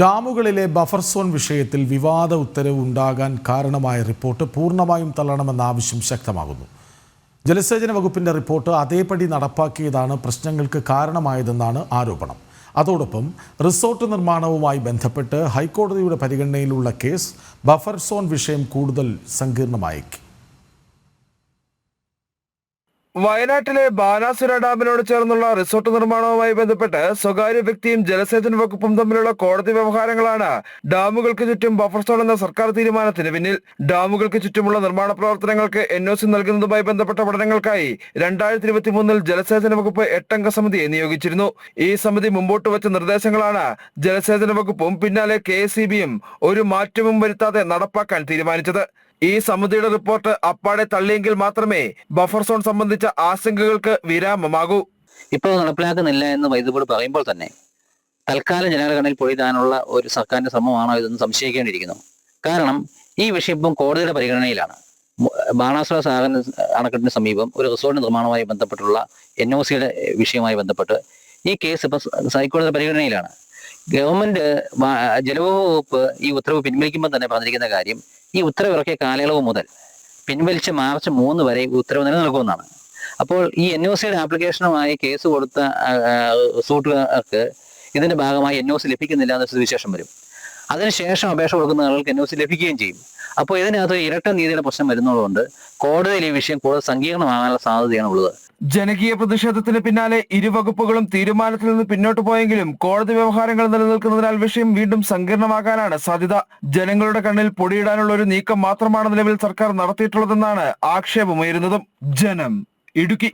ഡാമുകളിലെ buffer zone വിഷയത്തിൽ വിവാദ ഉത്തരവ് ഉണ്ടാകാൻ കാരണമായ റിപ്പോർട്ട് പൂർണമായും തള്ളണമെന്ന ആവശ്യം ശക്തമാകുന്നു. ജലസേചന വകുപ്പിന്റെ റിപ്പോർട്ട് അതേപടി നടപ്പാക്കിയതാണ് പ്രശ്നങ്ങൾക്ക് കാരണമായതെന്നാണ് ആരോപണം. അതോടൊപ്പം റിസോർട്ട് നിർമ്മാണവുമായി ബന്ധപ്പെട്ട് ഹൈക്കോടതിയുടെ പരിഗണനയിലുള്ള കേസ് ബഫർ സോൺ വിഷയം കൂടുതൽ സങ്കീർണമായേക്കും. വയനാട്ടിലെ ബാനാസുര ഡാമിനോട് ചേർന്നുള്ള റിസോർട്ട് നിർമ്മാണവുമായി ബന്ധപ്പെട്ട് സ്വകാര്യ വ്യക്തിയും ജലസേചന വകുപ്പും തമ്മിലുള്ള കോടതി വ്യവഹാരങ്ങളാണ് ഡാമുകൾക്ക് ചുറ്റും ബഫർ സോൺ എന്ന സർക്കാർ തീരുമാനത്തിന് പിന്നിൽ. ഡാമുകൾക്ക് ചുറ്റുമുള്ള നിർമ്മാണ പ്രവർത്തനങ്ങൾക്ക് എൻ ഒ സി നൽകുന്നതുമായി ബന്ധപ്പെട്ട പഠനങ്ങൾക്കായി രണ്ടായിരത്തി ഇരുപത്തി മൂന്നിൽ ജലസേചന വകുപ്പ് എട്ടംഗ സമിതിയെ നിയോഗിച്ചിരുന്നു. ഈ സമിതി മുമ്പോട്ട് വെച്ച നിർദ്ദേശങ്ങളാണ് ജലസേചന വകുപ്പും പിന്നാലെ കെ ഒരു മാറ്റവും വരുത്താതെ നടപ്പാക്കാൻ തീരുമാനിച്ചത്. ഈ സമിതിയുടെ റിപ്പോർട്ട് അപ്പാടെ തള്ളിയെങ്കിൽ മാത്രമേ ബഫർ സോൺ സംബന്ധിച്ച ആശങ്കകൾക്ക് വിരാമമാകൂ. ഇപ്പോൾ നടപ്പിലാക്കുന്നില്ല എന്ന് വൈദ്യുതി പറയുമ്പോൾ തന്നെ തൽക്കാലം കണ്ണിൽ പൊഴിതാനുള്ള ഒരു സർക്കാരിന്റെ ശ്രമമാണോ ഇതെന്ന് സംശയിക്കേണ്ടിയിരിക്കുന്നു. കാരണം ഈ വിഷയം ഇപ്പം കോടതിയുടെ പരിഗണനയിലാണ്. ബാണാസുര സാഗർ അണക്കെട്ടിന് സമീപം ഒരു റിസോർട്ട് നിർമ്മാണവുമായി ബന്ധപ്പെട്ടുള്ള എൻ ഒ സിയുടെ വിഷയവുമായി ബന്ധപ്പെട്ട് ഈ കേസ് ഇപ്പം ഹൈക്കോടതിയുടെ പരിഗണനയിലാണ്. ഗവൺമെന്റ് ജലവകുപ്പ് വകുപ്പ് ഈ ഉത്തരവ് പിൻവലിക്കുമ്പോൾ തന്നെ പറഞ്ഞിരിക്കുന്ന കാര്യം ഈ ഉത്തരവ് ഇറക്കിയ കാലയളവ് മുതൽ പിൻവലിച്ച് മാർച്ച് മൂന്ന് വരെ ഉത്തരവ് നിലനിൽക്കുമെന്നാണ്. അപ്പോൾ ഈ എൻ ഒ സിയുടെ ആപ്ലിക്കേഷനുമായി കേസ് കൊടുത്ത സൂട്ടുകാർക്ക് ഇതിന്റെ ഭാഗമായി എൻ ഒ സി ലഭിക്കുന്നില്ല എന്ന സ്ഥിതിവിശേഷം വരും. അതിനുശേഷം അപേക്ഷ കൊടുക്കുന്ന ആളുകൾക്ക് എൻ ഒ സി ലഭിക്കുകയും ചെയ്യും. അപ്പോൾ ഇതിനകത്ത് ഇരട്ട നീതിയുടെ പ്രശ്നം വരുന്നതുകൊണ്ട് കോടതിയിൽ ഈ വിഷയം കൂടുതൽ സങ്കീർണമാകാനുള്ള സാധ്യതയാണ് ഉള്ളത്. ജനകീയ പ്രതിഷേധത്തിന് പിന്നാലെ ഇരുവകുപ്പുകളും തീരുമാനത്തിൽ നിന്ന് പിന്നോട്ട് പോയെങ്കിലും കോടതി വ്യവഹാരങ്ങൾ നിലനിൽക്കുന്നതിനാൽ വിഷയം വീണ്ടും സങ്കീർണമാകാനാണ് സാധ്യത. ജനങ്ങളുടെ കണ്ണിൽ പൊടിയിടാനുള്ള ഒരു നീക്കം മാത്രമാണ് നിലവിൽ സർക്കാർ നടത്തിയിട്ടുള്ളതെന്നാണ് ആക്ഷേപമുയരുന്നതും. ജനം ഇടുക്കി.